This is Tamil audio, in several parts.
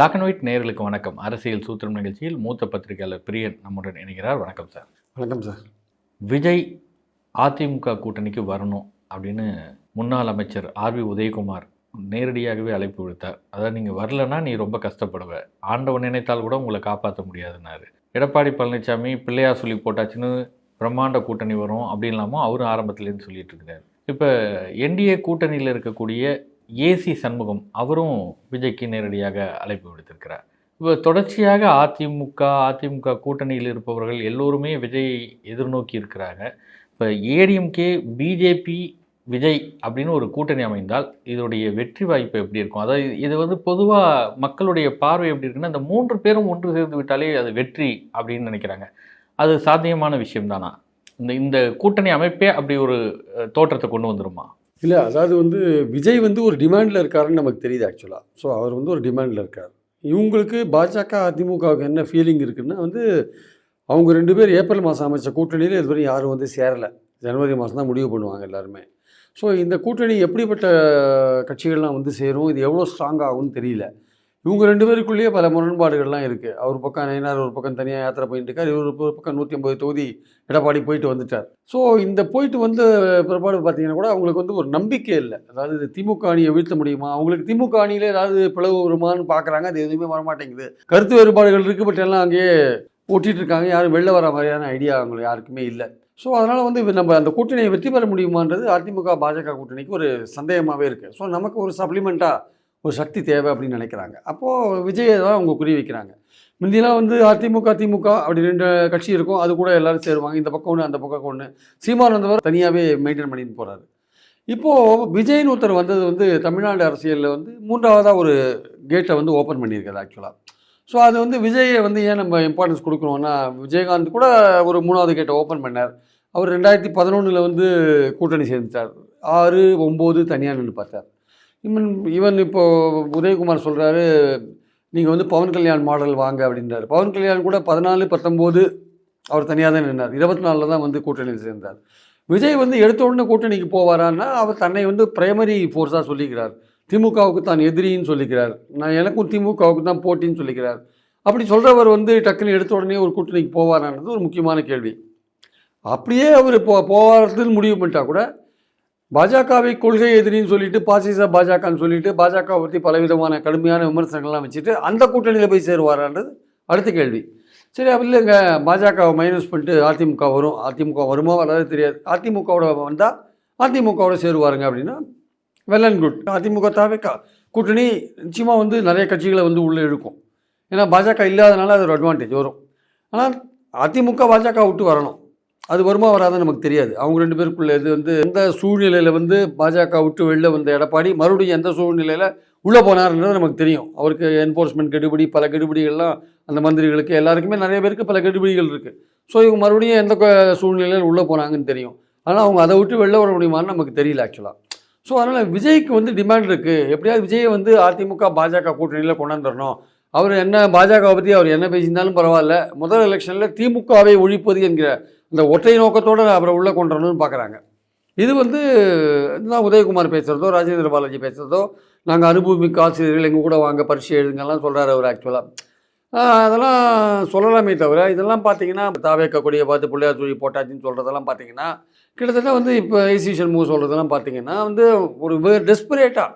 பிளாக் அண்ட் ஒயிட் நேயர்களுக்கு வணக்கம். அரசியல் சூத்திரம் நிகழ்ச்சியில் மூத்த பத்திரிகையாளர் பிரியன் நம்முடன் இணைகிறார். வணக்கம் சார். வணக்கம் சார். விஜய் அதிமுக கூட்டணிக்கு வரணும் அப்படின்னு முன்னாள் அமைச்சர் ஆர்வி உதயகுமார் நேரடியாகவே அழைப்பு விடுத்தார். அதாவது நீங்கள் வரலன்னா நீ ரொம்ப கஷ்டப்படுவ. ஆண்டவன் நினைத்தால் கூட உங்களை காப்பாற்ற முடியாதுன்னாரு. எடப்பாடி பழனிசாமி பிள்ளையார் சொல்லி போட்டாச்சுன்னு பிரம்மாண்ட கூட்டணி வரும் அப்படின்லாமோ அவரும் ஆரம்பத்துலேருந்து சொல்லிட்டு இருக்கிறார். இப்போ என்டிஏ கூட்டணியில் இருக்கக்கூடிய ஏசி சண்முகம் அவரும் விஜய்க்கு நேரடியாக அழைப்பு விடுத்திருக்கிறார். இப்போ தொடர்ச்சியாக அதிமுக அதிமுக கூட்டணியில் இருப்பவர்கள் எல்லோருமே விஜயை எதிர்நோக்கி இருக்கிறாங்க. இப்போ ஏடிஎம்கே பிஜேபி விஜய் அப்படின்னு ஒரு கூட்டணி அமைந்தால் இதோடைய வெற்றி வாய்ப்பு எப்படி இருக்கும்? அதாவது இது வந்து பொதுவாக மக்களுடைய பார்வை எப்படி இருக்குன்னா இந்த மூன்று பேரும் ஒன்று சேர்ந்து விட்டாலே அது வெற்றி அப்படின்னு நினைக்கிறாங்க. அது சாத்தியமான விஷயம் தானா இந்த இந்த கூட்டணி அமைப்பே அப்படி ஒரு தோற்றத்தை கொண்டு வந்துருமா? இல்லை அதாவது வந்து விஜய் வந்து ஒரு டிமாண்டில் இருக்காருன்னு நமக்கு தெரியுது ஆக்சுவலாக ஸோ அவர் வந்து ஒரு டிமாண்டில் இருக்கார். இவங்களுக்கு பாஜக அதிமுகவுக்கு என்ன ஃபீலிங் இருக்குன்னா வந்து அவங்க ரெண்டு பேர் ஏப்ரல் மாதம் அமைச்ச கூட்டணியில் இதுவரை யாரும் வந்து சேரலை. ஜனவரி மாதம் தான் முடிவு பண்ணுவாங்க எல்லாருமே. ஸோ இந்த கூட்டணி எப்படிப்பட்ட கட்சிகள்லாம் வந்து சேரும் இது எவ்வளோ ஸ்ட்ராங் ஆகும்னு தெரியல. இவங்க ரெண்டு பேருக்குள்ளேயே பல முரண்பாடுகள்லாம் இருக்குது அவர் பக்கம் நயினார் ஒரு பக்கம் தனியாக யாத்திரை போயிட்டு இருக்கார். இவர் ஒரு பக்கம் நூற்றி ஐம்பது தொகுதி எடப்பாடி போயிட்டு வந்துட்டார். ஸோ இந்த போயிட்டு வந்த பிற்பாடு பார்த்தீங்கன்னா கூட அவங்களுக்கு வந்து ஒரு நம்பிக்கை இல்லை. அதாவது இது திமுக அணியை வீழ்த்த முடியுமா? அவங்களுக்கு திமுக அணியில் ஏதாவது பிளவு வருமான்னு பார்க்குறாங்க. அது எதுவுமே வரமாட்டேங்குது. கருத்து வேறுபாடுகள் இருக்குது பட் எல்லாம் அங்கேயே ஓட்டிகிட்டு இருக்காங்க. யாரும் வெளில வர மாதிரியான ஐடியா அவங்களுக்கு யாருக்குமே இல்லை. ஸோ அதனால் வந்து நம்ம அந்த கூட்டணியை வெற்றி பெற முடியுமான்றது அதிமுக பாஜக கூட்டணிக்கு ஒரு சந்தேகமாகவே இருக்குது ஸோ நமக்கு ஒரு சப்ளிமெண்ட்டாக ஒரு சக்தி தேவை அப்படின்னு நினைக்கிறாங்க. அப்போது விஜயை தான் அவங்க குறி வைக்கிறாங்க. முந்தியெல்லாம் வந்து அதிமுக திமுக அப்படி ரெண்டு கட்சி இருக்கும். அது கூட எல்லாரும் சேருவாங்க. இந்த பக்கம் ஒன்று அந்த பக்கம் ஒன்று சீமான் வந்தவர் தனியாகவே மெயின்டைன் பண்ணிட்டு போகிறாரு இப்போது விஜய்னு ஒருத்தர் வந்தது வந்து தமிழ்நாடு அரசியலில் வந்து மூன்றாவதாக ஒரு கேட்டை வந்து ஓப்பன் பண்ணியிருக்காரு ஆக்சுவலாக ஸோ அது வந்து விஜயை வந்து ஏன் நம்ம இம்பார்ட்டன்ஸ் கொடுக்கணும்னா விஜயகாந்த் கூட ஒரு மூணாவது கேட்டை ஓப்பன் பண்ணார். அவர் ரெண்டாயிரத்தி பதினொன்றில் வந்து கூட்டணி சேர்ந்துட்டார். ஆறு ஒம்பது தனியாக நின்று பார்த்தார். இவன் இவன் இப்போது உதயகுமார் சொல்கிறாரு நீங்கள் வந்து பவன் கல்யாண் மாடல் வாங்க அப்படின்றாரு. பவன் கல்யாண் கூட பதினாலு பத்தொம்போது அவர் தனியாக தான் நின்றார் இருபத்தி நாலில் தான் வந்து கூட்டணியில் சேர்ந்தார். விஜய் வந்து எடுத்த உடனே கூட்டணிக்கு போவாரான்னா அவர் தன்னை வந்து பிரைமரி ஃபோர்ஸாக சொல்லிக்கிறார். திமுகவுக்கு தான் எதிரின்னு சொல்லிக்கிறார். நான் எனக்கும் திமுகவுக்கு தான் போட்டின்னு சொல்லிக்கிறார். அப்படி சொல்கிறவர் வந்து டக்குன்னு எடுத்த உடனே ஒரு கூட்டணிக்கு போவாரான்றது ஒரு முக்கியமான கேள்வி. அப்படியே அவர் போ போவாரத்துன்னு முடிவு பண்ணிட்டா கூட பாஜகவை கொள்கை எதிரின்னு சொல்லிட்டு பாசிச பாஜகன்னு சொல்லிட்டு பாஜக பற்றி பலவிதமான கடுமையான விமர்சனங்கள்லாம் வச்சுட்டு அந்த கூட்டணியில் போய் சேருவாரான்றது அடுத்த கேள்வி. சரி அப்படி இல்லைங்க. பாஜகவை மைனஸ் பண்ணிட்டு அதிமுக வரும். அதிமுக வருமா வராது தெரியாது. அதிமுகவோட வந்தால் அதிமுகவோட சேருவாருங்க அப்படின்னா வெல் அண்ட் குட் அதிமுக தாவே கூட்டணி நிச்சயமாக வந்து நிறைய கட்சிகளை வந்து உள்ளே இழுக்கும். ஏன்னா பாஜக இல்லாதனால அது ஒரு அட்வான்டேஜ் வரும். ஆனால் அதிமுக பாஜக விட்டு வரணும். அது வருமா வராதுன்னு நமக்கு தெரியாது. அவங்க ரெண்டு பேருக்குள்ள இது வந்து எந்த சூழ்நிலையில் வந்து பாஜக விட்டு வெளில வந்த எடப்பாடி மறுபடியும் எந்த சூழ்நிலையில் உள்ளே போனார்ன்றது நமக்கு தெரியும். அவருக்கு என்ஃபோர்ஸ்மெண்ட் கெடுபிடி பல கெடுபிடிகள்லாம் அந்த மந்திரிகளுக்கு எல்லாருக்குமே நிறைய பேருக்கு பல கெடுபிடிகள் இருக்குது ஸோ இவங்க மறுபடியும் எந்த சூழ்நிலையில் உள்ளே போனாங்கன்னு தெரியும். ஆனால் அவங்க அதை விட்டு வெளில வர முடியுமான்னு நமக்கு தெரியல ஆக்சுவலாக ஸோ அதனால் விஜய்க்கு வந்து டிமாண்ட் இருக்குது எப்படியாவது விஜயை வந்து அதிமுக பாஜக கூட்டணியில் கொண்டாந்துடணும் அவர் என்ன பாஜகவை பற்றி அவர் என்ன பேசியிருந்தாலும் பரவாயில்ல. முதல் எலெக்ஷனில் திமுகவை ஒழிப்பது என்கிற இந்த ஒற்றை நோக்கத்தோடு அவரை உள்ளே கொண்டு வரணும்னு பார்க்குறாங்க. இது வந்து நான் உதயகுமார் பேசுகிறதோ ராஜேந்திர பாலாஜி பேசுகிறதோ நாங்கள் அனுபவமிக்க ஆசிரியர்கள் எங்கள் கூட வாங்க பரிசு எழுதுங்கெல்லாம் சொல்கிறார் அவர் ஆக்சுவலாக அதெல்லாம் சொல்லலாமே தவிர இதெல்லாம் பார்த்தீங்கன்னா தாவேக்கக்கூடிய பார்த்து பிள்ளையார் தூழி போட்டாச்சின்னு சொல்கிறதெல்லாம் பார்த்தீங்கன்னா கிட்டத்தட்ட வந்து இப்போ ஏசி மூவ் சொல்கிறதெல்லாம் பார்த்தீங்கன்னா வந்து ஒரு டெஸ்பரேட்டாக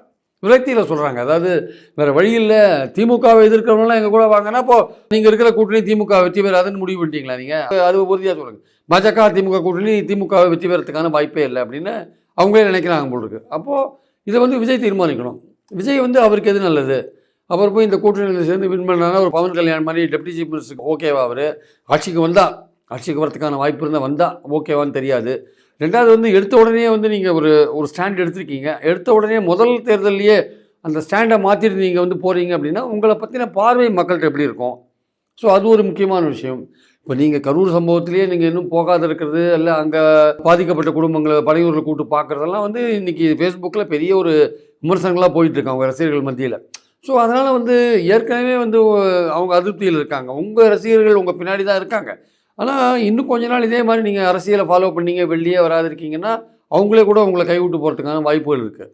விரக்தியில் சொல்கிறாங்க அதாவது வேறு வழியில் திமுகவை எதிர்க்கிறவங்களாம் எங்கள் கூட வாங்கன்னா இப்போ நீங்கள் இருக்கிற கூட்டணி திமுக வெற்றி பெறாதுன்னு முடிவு பண்ணிட்டீங்களா நீங்கள் அது உறுதியாக சொல்லுங்கள் பாஜக திமுக கூட்டணி திமுகவை வெற்றி பெறத்துக்கான வாய்ப்பே இல்லை அப்படின்னு அவங்களே நினைக்கிறாங்க போல் இருக்கு. அப்போது இதை வந்து விஜய் தீர்மானிக்கணும். விஜய் வந்து அவருக்கு எது நல்லது? அவர் போய் இந்த கூட்டணியில் சேர்ந்து வின் பண்ணாங்கன்னா ஒரு பவன் கல்யாண் மாதிரி டெப்டி சீஃப் மினிஸ்டருக்கு ஓகேவா அவர்? ஆட்சிக்கு வந்தால் ஆட்சிக்கு வரத்துக்கான வாய்ப்பு இருந்தால் வந்தால் ஓகேவான்னு தெரியாது. ரெண்டாவது வந்து எடுத்த உடனே வந்து நீங்கள் ஒரு ஒரு ஸ்டாண்ட் எடுத்திருக்கீங்க. எடுத்த உடனே முதல் தேர்தல்லையே அந்த ஸ்டாண்டை மாற்றிட்டு நீங்கள் வந்து போகிறீங்க அப்படின்னா உங்களை பற்றின பார்வை மக்கள்கிட்ட எப்படி இருக்கும்? ஸோ அது ஒரு முக்கியமான விஷயம். இப்போ நீங்கள் கரூர் சம்பவத்திலேயே நீங்கள் இன்னும் போகாத இருக்கிறது இல்லை அங்கே பாதிக்கப்பட்ட குடும்பங்களை படையூரில் கூட்டு பார்க்குறதெல்லாம் வந்து இன்றைக்கி ஃபேஸ்புக்கில் பெரிய ஒரு விமர்சனங்களாக போயிட்டுருக்காங்க அவங்க ரசிகர்கள் மத்தியில். ஸோ அதனால் வந்து ஏற்கனவே வந்து அவங்க அதிருப்தியில் இருக்காங்க. உங்கள் ரசிகர்கள் உங்கள் பின்னாடி தான் இருக்காங்க. ஆனால் இன்னும் கொஞ்ச நாள் இதே மாதிரி நீங்கள் அரசியலை ஃபாலோ பண்ணீங்க வெளியே வராதிருக்கீங்கன்னா அவங்களே கூட உங்களை கைவிட்டு போகிறதுக்கான வாய்ப்புகள் இருக்குது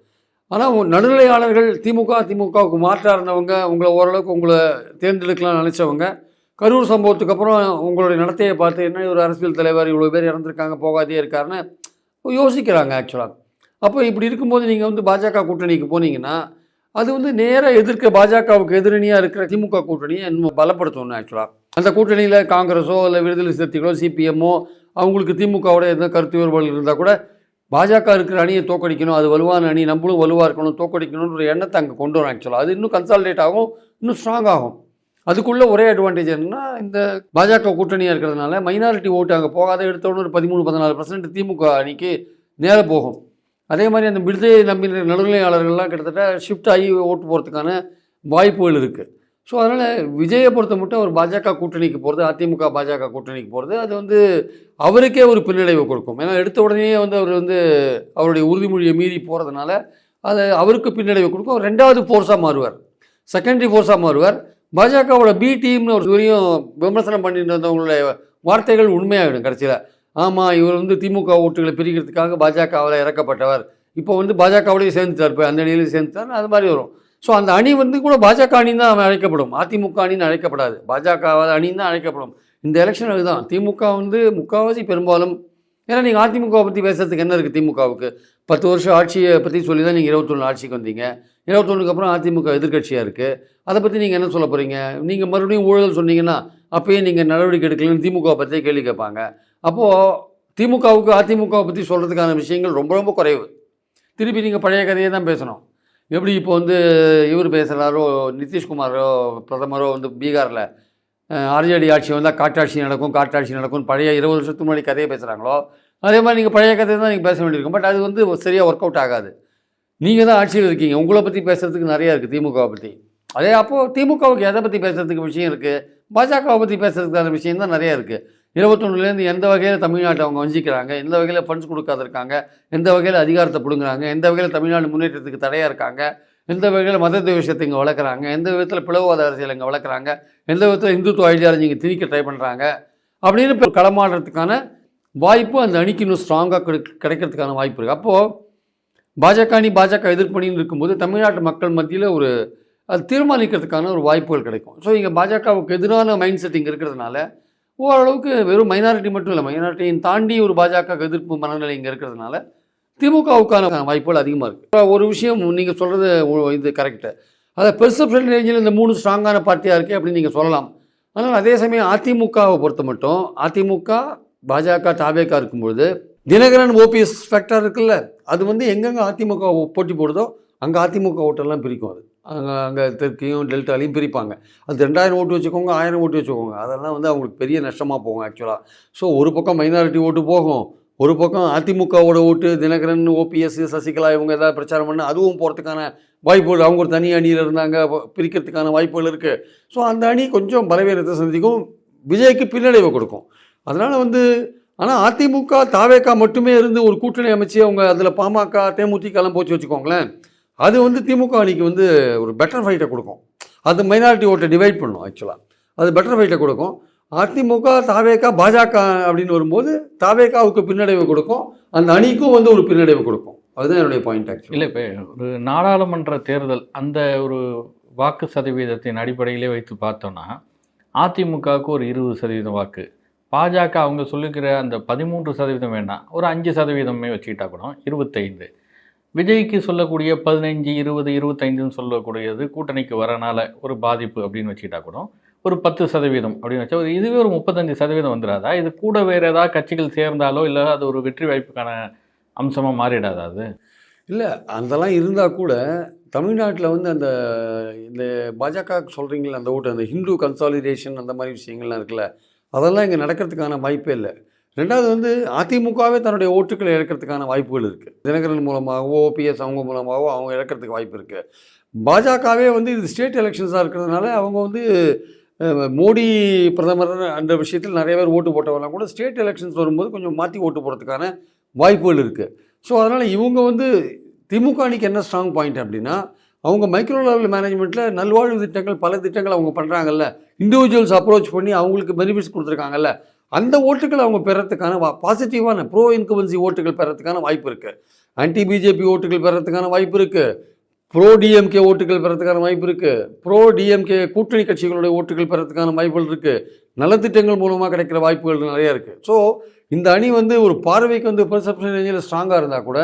ஆனால் நடுநிலையாளர்கள் திமுக திமுகவுக்கு மாற்றா இருந்தவங்க உங்களை ஓரளவுக்கு உங்களை தேர்ந்தெடுக்கலாம் நினச்சவங்க கரூர் சம்பவத்துக்கு அப்புறம் உங்களுடைய நடத்தையை பார்த்து என்ன ஒரு அரசியல் தலைவர் இவ்வளோ பேர் இறந்துருக்காங்க போகாதே இருக்காருன்னு யோசிக்கிறாங்க ஆக்சுவலாக அப்போ இப்படி இருக்கும்போது நீங்கள் வந்து பாஜக கூட்டணிக்கு போனீங்கன்னா அது வந்து நேராக எதிர்க்க பாஜகவுக்கு எதிரணியாக இருக்கிற திமுக கூட்டணியை இன்னும் பலப்படுத்தணும் ஆக்சுவலாக அந்த கூட்டணியில் காங்கிரஸோ இல்லை விடுதலை சிறுத்தைகளோ சிபிஎம்மோ அவங்களுக்கு திமுகவோட எந்த கருத்து வேறுபாடுகள் இருந்தால் கூட பாஜக இருக்கிற அணியை தோக்கடிக்கணும். அது வலுவான அணி நம்மளும் வலுவாக இருக்கணும் தோக்கடிக்கணுன்ற எண்ணத்தை அங்கே கொண்டு வரும் ஆக்சுவலாக அது இன்னும் கன்சால்டேட் ஆகும் இன்னும் ஸ்ட்ராங் ஆகும். அதுக்குள்ள ஒரே அட்வான்டேஜ் என்னன்னா இந்த பாஜக கூட்டணியாக இருக்கிறதுனால மைனாரிட்டி ஓட்டு அங்கே போகாத எடுத்தோன்னு ஒரு பதிமூணு பதினாலு பர்சன்ட் திமுக அணிக்கு நேரம் போகும். அதே மாதிரி அந்த விடுதலை நம்பின நடுநிலையாளர்கள்லாம் கிட்டத்தட்ட ஷிஃப்ட் ஆகி ஓட்டு போகிறதுக்கான வாய்ப்புகள் இருக்குது ஸோ அதனால் விஜயை பொறுத்த மட்டும் அவர் பாஜக கூட்டணிக்கு போகிறது அதிமுக பாஜக கூட்டணிக்கு போகிறது அது வந்து அவருக்கே ஒரு பின்னடைவை கொடுக்கும். ஏன்னா எடுத்த உடனே வந்து அவர் வந்து அவருடைய உறுதிமொழியை மீறி போகிறதுனால அது அவருக்கு பின்னடைவை கொடுக்கும். அவர் ரெண்டாவது ஃபோர்ஸாக மாறுவார். செகண்டரி ஃபோர்ஸாக மாறுவார். பாஜகவோட பி டீம்னு ஒரு வரையும் விமர்சனம் பண்ணிட்டு இருந்தவங்களுடைய வார்த்தைகள் உண்மையாகிடும் கடைசியில். ஆமாம் இவர் வந்து திமுக ஓட்டுகளை பிரிக்கிறதுக்காக பாஜகவில் இறக்கப்பட்டவர். இப்போ வந்து பாஜகவோடய சேர்ந்துட்டார் இப்போ அந்த அணியிலையும் சேர்ந்துட்டார் அது மாதிரி வரும். ஸோ அந்த அணி வந்து கூட பாஜக அணின்னு தான் அழைக்கப்படும். அதிமுக அணின்னு அழைக்கப்படாது. பாஜக அணின்னு தான் அழைக்கப்படும். இந்த எலெக்ஷன் அதுதான். திமுக வந்து முக்கால்வாசி பெரும்பாலும் ஏன்னா நீங்கள் அதிமுகவை பற்றி பேசுறதுக்கு என்ன இருக்குது திமுகவுக்கு? பத்து வருஷம் ஆட்சியை பற்றி சொல்லி தான் நீங்கள் இருபத்தொன்று ஆட்சிக்கு வந்தீங்க. இருபத்தொன்றுக்கு அப்புறம் அதிமுக எதிர்க்கட்சியாக இருக்குது அதை பற்றி நீங்கள் என்ன சொல்ல போகிறீங்க நீங்கள் மறுபடியும் ஊழல் சொன்னீங்கன்னா அப்பயே நீங்கள் நடவடிக்கை எடுக்கலன்னு திமுகவை பற்றியே கேள்வி கேட்பாங்க. அப்போது திமுகவுக்கு அதிமுகவை பற்றி சொல்கிறதுக்கான விஷயங்கள் ரொம்ப ரொம்ப குறைவு. திருப்பி நீங்கள் பழைய கதையை தான் பேசணும். எப்படி இப்போ வந்து இவர் பேசுகிறாரோ நிதிஷ்குமாரோ பிரதமரோ வந்து பீகாரில் ஆர்ஜேடி ஆட்சி வந்தால் காட்டாட்சி நடக்கும் காட்டாட்சி நடக்கும் பழைய இருபது வருஷத்துக்கு முன்னாடி கதையை பேசுகிறாங்களோ அதே மாதிரி நீங்கள் பழைய கதையை தான் நீங்கள் பேச வேண்டியிருக்கும். பட் அது வந்து சரியாக ஒர்க் அவுட் ஆகாது. நீங்கள் தான் ஆட்சியில் இருக்கீங்க. உங்களை பற்றி பேசுகிறதுக்கு நிறையா இருக்குது திமுகவை பற்றி அதே அப்போது திமுகவுக்கு எதை பற்றி பேசுகிறதுக்கு விஷயம் இருக்குது பாஜகவை பற்றி பேசுகிறதுக்கான விஷயம் தான் நிறையா இருக்குது இருபத்தொன்னுலேருந்து எந்த வகையில் தமிழ்நாட்டை அவங்க வஞ்சிக்கிறாங்க எந்த வகையில் ஃபண்ட்ஸ் கொடுக்காத இருக்காங்க எந்த வகையில் அதிகாரத்தை பிடுங்குறாங்க எந்த வகையில் தமிழ்நாடு முன்னேற்றத்துக்கு தடையாக இருக்காங்க எந்த வகையில் மத விஷயத்தை இங்கே வளர்க்குறாங்க எந்த விதத்தில் பிளவுவாத அரசியல் இங்கே வளர்க்குறாங்க எந்த விதத்தில் இந்துத்துவ ஐடியாலஜி இங்கே திணிக்க ட்ரை பண்ணுறாங்க அப்படின்னு இப்போ களமாடுறதுக்கான வாய்ப்பு அந்த அணிக்கு இன்னும் ஸ்ட்ராங்காக கிடை கிடைக்கிறதுக்கான வாய்ப்பு இருக்குது அப்போது பாஜக அணி பாஜக எதிர்ப்பணின்னு இருக்கும்போது தமிழ்நாட்டு மக்கள் மத்தியில் ஒரு அது தீர்மானிக்கிறதுக்கான ஒரு வாய்ப்புகள் கிடைக்கும். ஸோ இங்கே பாஜகவுக்கு எதிரான மைண்ட் செட் இங்கே இருக்கிறதுனால ஓரளவுக்கு வெறும் மைனாரிட்டி மட்டும் இல்லை மைனாரிட்டியின் தாண்டி ஒரு பாஜக எதிர்ப்பு மனநிலை இங்கே இருக்கிறதுனால திமுகவுக்கான வாய்ப்புகள் அதிகமாக இருக்குது ஒரு விஷயம் நீங்கள் சொல்கிறது இது கரெக்டு அதை பெர்செப்ஷன் ரேஞ்சில் இந்த மூணு ஸ்ட்ராங்கான பார்ட்டியாக இருக்கே அப்படின்னு நீங்கள் சொல்லலாம். ஆனால் அதே சமயம் அதிமுகவை பொறுத்த மட்டும் அதிமுக பாஜக தாவேக்கா இருக்கும்பொழுது தினகரன் ஓபிஎஸ் ஃபேக்டர் இருக்குல்ல அது வந்து எங்கெங்கே அதிமுக போட்டி போடுதோ அங்கே அதிமுக ஓட்டெல்லாம் பிரிக்கும் அது. அங்கே அங்கே தெற்கையும் டெல்டாலையும் பிரிப்பாங்க. அது ரெண்டாயிரம் ஓட்டு வச்சுக்கோங்க ஆயிரம் ஓட்டு வச்சுக்கோங்க. அதெல்லாம் வந்து அவங்களுக்கு பெரிய நஷ்டமாக போகும் ஆக்சுவலாக ஸோ ஒரு பக்கம் மைனாரிட்டி ஓட்டு போகும். ஒரு பக்கம் அதிமுகவோட ஓட்டு தினகரன் ஓபிஎஸ் சசிகலா இவங்க ஏதாவது பிரச்சாரம் பண்ண அதுவும் போகிறதுக்கான வாய்ப்புகள் அவங்க ஒரு தனி அணியில் இருந்தாங்க பிரிக்கிறதுக்கான வாய்ப்புகள் இருக்குது ஸோ அந்த அணி கொஞ்சம் பலவீனத்தை சந்திக்கும். விஜய்க்கு பின்னடைவை கொடுக்கும். அதனால் வந்து ஆனால் அதிமுக தாவேக்கா மட்டுமே இருந்து ஒரு கூட்டணி அமைச்சு அவங்க அதில் பாமக தேமுதிகலாம் போச்சு வச்சுக்கோங்களேன். அது வந்து திமுக அணிக்கு வந்து ஒரு பெட்டர் ஃபைட்டை கொடுக்கும். அது மைனாரிட்டி ஓட்டை டிவைட் பண்ணும் ஆக்சுவலாக அது பெட்டர் ஃபைட்டை கொடுக்கும். அதிமுக தாவேக்கா பாஜக அப்படின்னு வரும்போது தாவேக்காவுக்கு பின்னடைவு கொடுக்கும். அந்த அணிக்கும் வந்து ஒரு பின்னடைவு கொடுக்கும். அதுதான் என்னுடைய பாயிண்ட் ஆக்சுவலி இல்லை இப்போ ஒரு நாடாளுமன்ற தேர்தல் அந்த ஒரு வாக்கு சதவீதத்தின் அடிப்படையிலே வைத்து பார்த்தோன்னா அதிமுகவுக்கு ஒரு இருபது சதவீதம் வாக்கு. பாஜக அவங்க சொல்லிக்கிற அந்த பதிமூன்று சதவீதம் வேண்டாம் ஒரு அஞ்சு சதவீதமே வச்சுக்கிட்டா கூட இருபத்தைந்து. விஜய்க்கு சொல்லக்கூடிய பதினைஞ்சு இருபது இருபத்தைந்துன்னு சொல்லக்கூடியது கூட்டணிக்கு வரனால ஒரு பாதிப்பு அப்படின்னு வச்சுக்கிட்டா கூட ஒரு பத்து சதவீதம் அப்படின்னு வச்சா ஒரு இதுவே ஒரு முப்பத்தஞ்சு சதவீதம் வந்துடாதா? இது கூட வேறு ஏதாவது கட்சிகள் சேர்ந்தாலோ இல்லை அது ஒரு வெற்றி வாய்ப்புக்கான அம்சமாக மாறிடாதா அது? இல்லை அதெல்லாம் இருந்தால் கூட தமிழ்நாட்டில் வந்து அந்த இந்த பாஜக சொல்கிறீங்களே அந்த ஓட்டு அந்த ஹிந்து கன்சாலிடேஷன் அந்த மாதிரி விஷயங்கள்லாம் இருக்குல்ல அதெல்லாம் இங்கே நடக்கிறதுக்கான வாய்ப்பே இல்லை. ரெண்டாவது வந்து அதிமுகவே தன்னுடைய ஓட்டுக்களை இழக்கிறதுக்கான வாய்ப்புகள் இருக்குது தினகரன் மூலமாகவோ ஓபிஎஸ் அவங்க மூலமாகவோ அவங்க இழக்கிறதுக்கு வாய்ப்பு இருக்குது பாஜகவே வந்து இது ஸ்டேட் எலெக்ஷன்ஸாக இருக்கிறதுனால அவங்க வந்து மோடி பிரதமர் அந்த விஷயத்தில் நிறைய பேர் ஓட்டு போட்டவங்களாம் கூட ஸ்டேட் எலெக்ஷன்ஸ் வரும்போது கொஞ்சம் மாற்றி ஓட்டு போடுறதுக்கான வாய்ப்புகள் இருக்குது ஸோ அதனால் இவங்க வந்து திமுக அணிக்கு என்ன ஸ்ட்ராங் பாயிண்ட் அப்படின்னா அவங்க மைக்ரோ லெவல் மேனேஜ்மெண்ட்டில் நல்வாழ்வு திட்டங்கள் பல திட்டங்கள் அவங்க பண்ணுறாங்கல்ல இண்டிவிஜுவல்ஸ் அப்ரோச் பண்ணி அவங்களுக்கு பெனிஃபிட்ஸ் கொடுத்துருக்காங்கல்ல. அந்த ஓட்டுகள் அவங்க பெறத்துக்கான பாசிட்டிவான ப்ரோ இன்குவன்சி ஓட்டுகள் பெறத்துக்கான வாய்ப்பு இருக்குது ஆன்டி பிஜேபி ஓட்டுகள் பெறத்துக்கான வாய்ப்பு இருக்குது ப்ரோ டிஎம்கே ஓட்டுகள் பெறத்துக்கான வாய்ப்பு இருக்குது ப்ரோ டிஎம்கே கூட்டணி கட்சிகளுடைய ஓட்டுகள் பெறத்துக்கான வாய்ப்புகள் இருக்குது நலத்திட்டங்கள் மூலமாக கிடைக்கிற வாய்ப்புகள் நிறையா இருக்குது ஸோ இந்த அணி வந்து ஒரு பார்வைக்கு வந்து பெர்செப்ஷன் ரேஞ்சில் ஸ்ட்ராங்காக இருந்தால் கூட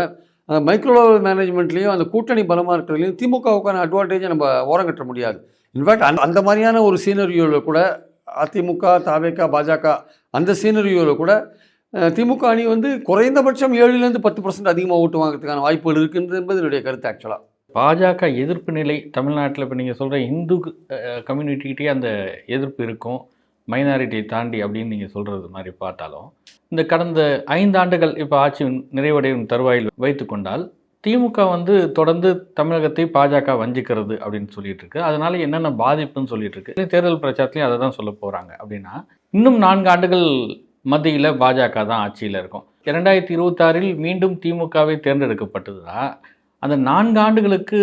அந்த மைக்ரோ லெவல் மேனேஜ்மெண்ட்லேயும் அந்த கூட்டணி பலமாக இருக்கிறதுலையும் திமுகவுக்கான அட்வான்டேஜை நம்ம ஓரங்கட்ட முடியாது. இன்ஃபேக்ட் அந்த அந்த மாதிரியான ஒரு சீனரியோவில் கூட அதிமுக தாவேக்கா பாஜக அந்த சீனரியோவில் கூட திமுக அணி வந்து குறைந்தபட்சம் ஏழுலேருந்து பத்து பர்சன்ட் அதிகமாக ஓட்டு வாங்கிறதுக்கான வாய்ப்புகள் இருக்குன்றது என்பது என்னுடைய கருத்து ஆக்சுவலாக பாஜக எதிர்ப்பு நிலை தமிழ்நாட்டில் இப்போ நீங்கள் சொல்கிற இந்து கம்யூனிட்டிகிட்டே அந்த எதிர்ப்பு இருக்கும். மைனாரிட்டியை தாண்டி அப்படின்னு நீங்கள் சொல்கிறது மாதிரி பார்த்தாலும் இந்த கடந்த ஐந்து ஆண்டுகள் இப்போ ஆட்சி நிறைவடையும் தருவாயில் வைத்துக்கொண்டால் திமுக வந்து தொடர்ந்து தமிழகத்தை பாஜக வஞ்சிக்கிறது அப்படின்னு சொல்லிட்டு இருக்கு. அதனால என்னென்ன பாதிப்புன்னு சொல்லிட்டு இருக்கு. தேர்தல் பிரச்சாரத்துலையும் அதை தான் சொல்ல போகிறாங்க அப்படின்னா இன்னும் நான்கு ஆண்டுகள் மத்தியில் பாஜக தான் ஆட்சியில் இருக்கும். இரண்டாயிரத்தி இருபத்தாறில் மீண்டும் திமுகவை தேர்ந்தெடுக்கப்பட்டதுன்னா அந்த நான்கு ஆண்டுகளுக்கு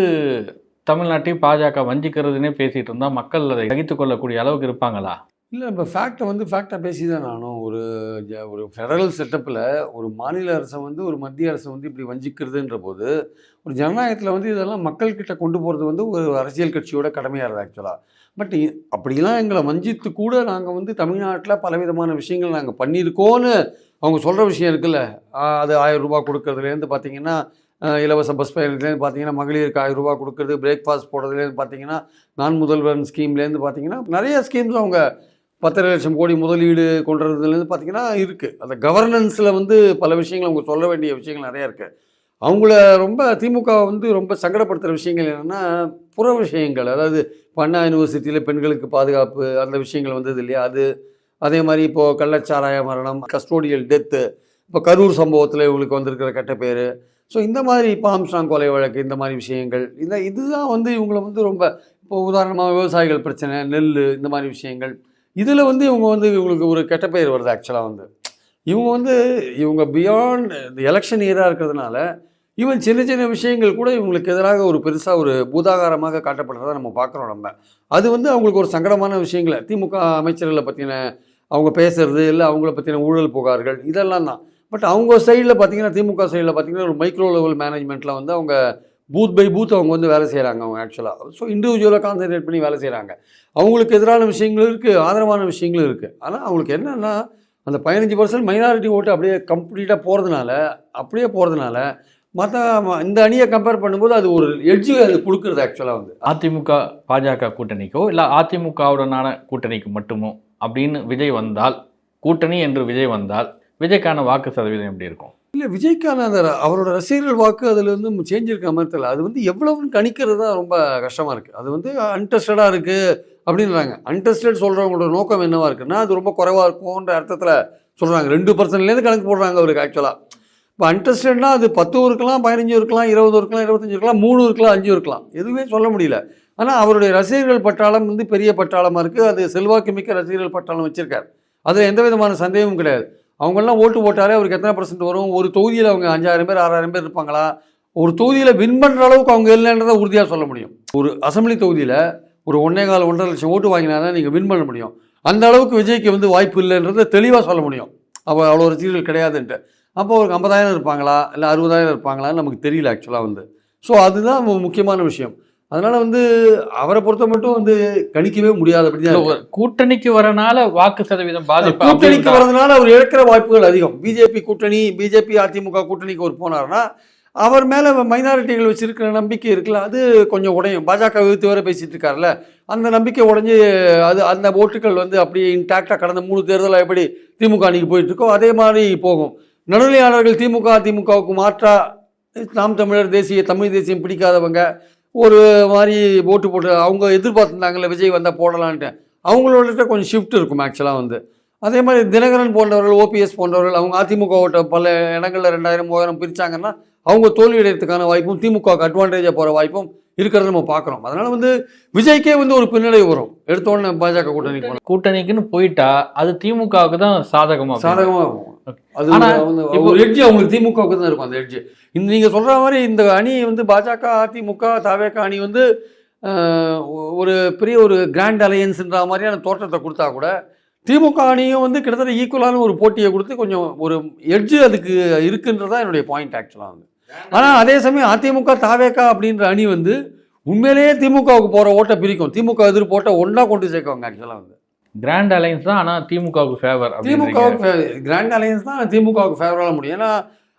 தமிழ்நாட்டை பாஜக வஞ்சிக்கிறதுனே பேசிட்டு இருந்தால் மக்கள் அதை சகித்து கொள்ளக்கூடிய அளவுக்கு இருப்பாங்களா? இல்லை இப்போ ஃபேக்டை வந்து ஃபேக்டாக பேசி தான் நானும் ஒரு ஒரு ஃபெடரல் செட்டப்பில் ஒரு மாநில அரசை வந்து ஒரு மத்திய அரசை வந்து இப்படி வஞ்சிக்கிறதுன்ற போது ஒரு ஜனநாயகத்தில் வந்து இதெல்லாம் மக்கள்கிட்ட கொண்டு போகிறது வந்து ஒரு அரசியல் கட்சியோட கடமையாக இருக்குது ஆக்சுவலாக பட் அப்படிலாம் எங்களை வஞ்சித்து கூட நாங்கள் வந்து தமிழ்நாட்டில் பலவிதமான விஷயங்கள் நாங்கள் பண்ணியிருக்கோன்னு அவங்க சொல்கிற விஷயம் இருக்குல்ல. அது ஆயிரம் ரூபாய் கொடுக்கறதுலேருந்து பார்த்தீங்கன்னா இலவச பஸ் பயணத்துலேருந்து பார்த்தீங்கன்னா மகளிருக்கு ஆயிரம் ரூபாய் கொடுக்கறது பிரேக்ஃபாஸ்ட் போடுறதுலேருந்து பார்த்தீங்கன்னா நான் முதல்வன் ஸ்கீம்லேருந்து பார்த்தீங்கன்னா நிறைய ஸ்கீம்ஸ் அவங்க பத்தரை லட்சம் கோடி முதலீடு கொண்டுறதுலேருந்து பார்த்தீங்கன்னா இருக்குது அந்த கவர்னன்ஸில் வந்து பல விஷயங்கள் அவங்க சொல்ல வேண்டிய விஷயங்கள் நிறையா இருக்குது அவங்கள ரொம்ப திமுக வந்து ரொம்ப சங்கடப்படுத்துகிற விஷயங்கள் என்னென்னா புற விஷயங்கள். அதாவது பண்ணா யூனிவர்சிட்டியில் பெண்களுக்கு பாதுகாப்பு அந்த விஷயங்கள் வந்தது இல்லையா? அது அதே மாதிரி இப்போது கள்ளச்சாராய மரணம் கஸ்டோடியல் டெத்து இப்போ கரூர் சம்பவத்தில் இவங்களுக்கு வந்திருக்கிற கெட்ட பேர். ஸோ இந்த மாதிரி இப்போ ஆம்ஸ்டாங் கொலை வழக்கு இந்த மாதிரி விஷயங்கள். இந்த இதுதான் வந்து இவங்களை வந்து ரொம்ப இப்போ உதாரணமாக விவசாயிகள் பிரச்சனை நெல் இந்த மாதிரி விஷயங்கள். இதில் வந்து இவங்க வந்து இவங்களுக்கு ஒரு கெட்ட பெயர் வருது ஆக்சுவலாக வந்து. இவங்க வந்து இவங்க பியாண்ட் இந்த எலெக்ஷன் இயராக இருக்கிறதுனால ஈவன் சின்ன சின்ன விஷயங்கள் கூட இவங்களுக்கு எதிராக ஒரு பெருசாக ஒரு பூதாகாரமாக காட்டப்படுறதை நம்ம பார்க்குறோம் நம்ம. அது வந்து அவங்களுக்கு ஒரு சங்கடமான விஷயங்களை திமுக அமைச்சர்களை பற்றின அவங்க பேசுறது இல்லை அவங்கள பற்றின ஊழல் புகார்கள் இதெல்லாம் தான். பட் அவங்க சைடில் பார்த்தீங்கன்னா திமுக சைடில் பார்த்தீங்கன்னா ஒரு மைக்ரோ லெவல் மேனேஜ்மெண்ட்டில் வந்து அவங்க பூத் பை பூத் அவங்க வந்து வேலை செய்கிறாங்க அவங்க ஆக்சுவலாக ஸோ இண்டிவிஜுவலாக கான்சன்ட்ரேட் பண்ணி வேலை செய்கிறாங்க அவங்களுக்கு எதிரான விஷயங்களும் இருக்குது ஆதரவான விஷயங்களும் இருக்குது ஆனால் அவங்களுக்கு என்னென்னா அந்த பதினஞ்சு பர்சன்ட் மைனாரிட்டி ஓட்டு அப்படியே கம்ப்ளீட்டாக போகிறதுனால அப்படியே போகிறதுனால மற்ற இந்த அணியை கம்பேர் பண்ணும்போது அது ஒரு எட்ஜு அது கொடுக்குறது ஆக்சுவலாக வந்து. அதிமுக பாஜக கூட்டணிக்கோ இல்லை அதிமுகவுடனான கூட்டணிக்கு மட்டுமோ அப்படின்னு விஜய் வந்தால் கூட்டணி என்று விஜய் வந்தால் விஜய்க்கான வாக்கு சதவீதம் எப்படி இருக்கும்? இல்லை விஜய்க்கான அந்த அவரோட ரசிகர்கள் வாக்கு அதில் வந்து சேஞ்ச் இருக்க மாதிரி தெரியல. அது வந்து எவ்வளவுன்னு கணிக்கிறது தான் ரொம்ப கஷ்டமாக இருக்குது அது வந்து அன்டெஸ்டடாக இருக்குது அப்படின்றாங்க. அன்டெஸ்டட் சொல்கிறவங்களோட நோக்கம் என்னவாக இருக்குன்னா அது ரொம்ப குறைவாக இருக்கும்ன்ற அர்த்தத்தில் சொல்கிறாங்க ரெண்டு பர்சன்ட்லேருந்து கணக்கு போடுறாங்க அவருக்கு ஆக்சுவலாக இப்போ அன்டெஸ்டட்னா அது பத்து இருக்கலாம் பதினஞ்சு இருக்கலாம் இருபது இருக்கலாம் இருபத்தஞ்சு இருக்கலாம் மூணு இருக்கலாம் அஞ்சு இருக்கலாம். எதுவுமே சொல்ல முடியல. ஆனால் அவருடைய ரசிகர்கள் பட்டாளம் வந்து பெரிய பட்டாளமாக இருக்குது அது செல்வாக்கு மிக்க ரசிகர்கள் பட்டாளம் வச்சுருக்கார். அதில் எந்த விதமான சந்தேகமும் கிடையாது. அவங்கெல்லாம் ஓட்டு போட்டாலே அவருக்கு எத்தனை பர்சன்ட் வரும்? ஒரு தொகுதியில் அவங்க அஞ்சாயிரம் பேர் ஆறாயிரம் பேர் இருப்பாங்களா? ஒரு தொகுதியில் வின் பண்ணுற அளவுக்கு அவங்க இல்லைன்றதை உறுதியாக சொல்ல முடியும். ஒரு அசெம்பிளி தொகுதியில் ஒரு ஒன்றே கால் ஒன்றரை லட்சம் ஓட்டு வாங்கினா தான் நீங்கள் வின் பண்ண முடியும். அந்த அளவுக்கு விஜய்க்கு வந்து வாய்ப்பு இல்லைன்றதை தெளிவாக சொல்ல முடியும். அப்போ அவ்வளோ ரசிகர்கள் கிடையாதுன்ட்டு. அப்போ ஒரு ஐம்பதாயிரம் இருப்பாங்களா? இல்லை அறுபதாயிரம் இருப்பாங்களான்னு நமக்கு தெரியல ஆக்சுவலாக வந்து. ஸோ அதுதான் முக்கியமான விஷயம். அதனால் வந்து அவரை பொறுத்த மட்டும் வந்து கணிக்கவே முடியாது அப்படி தான் ஒரு கூட்டணிக்கு வரனால வாக்கு சதவீதம் பாதிப்பு கூட்டணிக்கு வர்றதுனால அவர் இழக்கிற வாய்ப்புகள் அதிகம். பிஜேபி கூட்டணி பிஜேபி அதிமுக கூட்டணிக்கு அவர் போனார்னா அவர் மேலே மைனாரிட்டிகள் வச்சிருக்கிற நம்பிக்கை இருக்குல்ல அது கொஞ்சம் உடையும். பாஜக எதிர்த்து வேற பேசிட்டு இருக்காருல்ல அந்த நம்பிக்கை உடைஞ்சு அது அந்த ஓட்டுகள் வந்து அப்படியே இன்டாக்டாக கடந்த மூணு தேர்தலில் எப்படி திமுக அணிக்கு போயிட்டு இருக்கோ அதே மாதிரி போகும். நடுநிலையாளர்கள் திமுக அதிமுகவுக்கு மாற்றா நாம் தமிழர் தேசிய தமிழ் தேசியம் பிடிக்காதவங்க ஒரு மாதிரி ஓட்டு போட்டு அவங்க எதிர்பார்த்துருந்தாங்கல்ல விஜய் வந்தால் போடலான்ட்டு. அவங்களோட கொஞ்சம் ஷிஃப்ட் இருக்கும் ஆக்சுவலாக வந்து. அதே மாதிரி தினகரன் போன்றவர்கள் ஓபிஎஸ் போன்றவர்கள் அவங்க அதிமுக ஓட்ட பல இடங்களில் ரெண்டாயிரம் மூவாயிரம் பிரிச்சாங்கன்னா அவங்க தோல்வி அடைறதுக்கான வாய்ப்பும் திமுகவுக்கு அட்வான்டேஜாக போகிற வாய்ப்பும் இருக்கிறத நம்ம பார்க்குறோம். அதனால வந்து விஜய்க்கே வந்து ஒரு பின்னடைவு வரும். எடுத்த உடனே பாஜக கூட்டணி கூட்டணிக்குன்னு போயிட்டா அது திமுகவுக்கு தான் சாதகமா போகும். சாதகமாக இருக்கும் அது ஆனா, வந்து இப்போ- ஒரு எட்ஜ் அவங்களுக்கு திமுகவுக்கு தான் இருக்கும் அந்த எட்ஜ் இந்த நீங்கள் சொல்கிற மாதிரி இந்த அணி வந்து பாஜக அதிமுக தாவேக அணி வந்து ஒரு பெரிய ஒரு கிராண்ட் அலையன்ஸ்ன்ற மாதிரியான தோற்றத்தை கொடுத்தா கூட திமுக அணியும் வந்து கிட்டத்தட்ட ஈக்குவலான ஒரு போட்டியை கொடுத்து கொஞ்சம் ஒரு எட்ஜ் அதுக்கு இருக்குன்றதா என்னுடைய பாயிண்ட் ஆக்சுவலாக வந்து. ஆனால் அதே சமயம் அதிமுக தாவேக்கா அப்படின்ற அணி வந்து உண்மையிலேயே திமுகவுக்கு போகிற ஓட்டை பிரிக்கும். திமுக எதிர் போட்டை ஒன்றா கொண்டு சேர்க்குவாங்க ஆக்சுவலாக வந்து. கிராண்ட் அலைன்ஸ் தான் ஆனால் திமுகவுக்கு ஃபேவர் திமுகவுக்கு கிராண்ட் அலையன்ஸ் தான் திமுகவுக்கு ஃபேவராக முடியும். ஏன்னா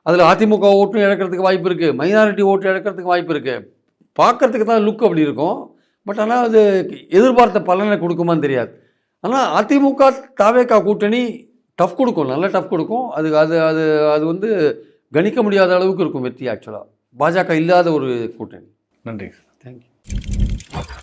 அதில் அதிமுக ஓட்டும் இழக்கிறதுக்கு வாய்ப்பு இருக்குது மைனாரிட்டி ஓட்டு இழக்கிறதுக்கு வாய்ப்பு இருக்குது பார்க்கறதுக்கு தான் லுக் அப்படி இருக்கும். பட் ஆனால் அது எதிர்பார்த்த பலனை கொடுக்குமான்னு தெரியாது. ஆனால் அதிமுக தாவேக்கா கூட்டணி டஃப் கொடுக்கும். நல்ல டஃப் கொடுக்கும். அது அது அது அது வந்து கணிக்க முடியாத அளவுக்கு இருக்கும் வெற்றி ஆக்சுவலாக பாஜக இல்லாத ஒரு கூட்டணி. நன்றி. தேங்க்யூ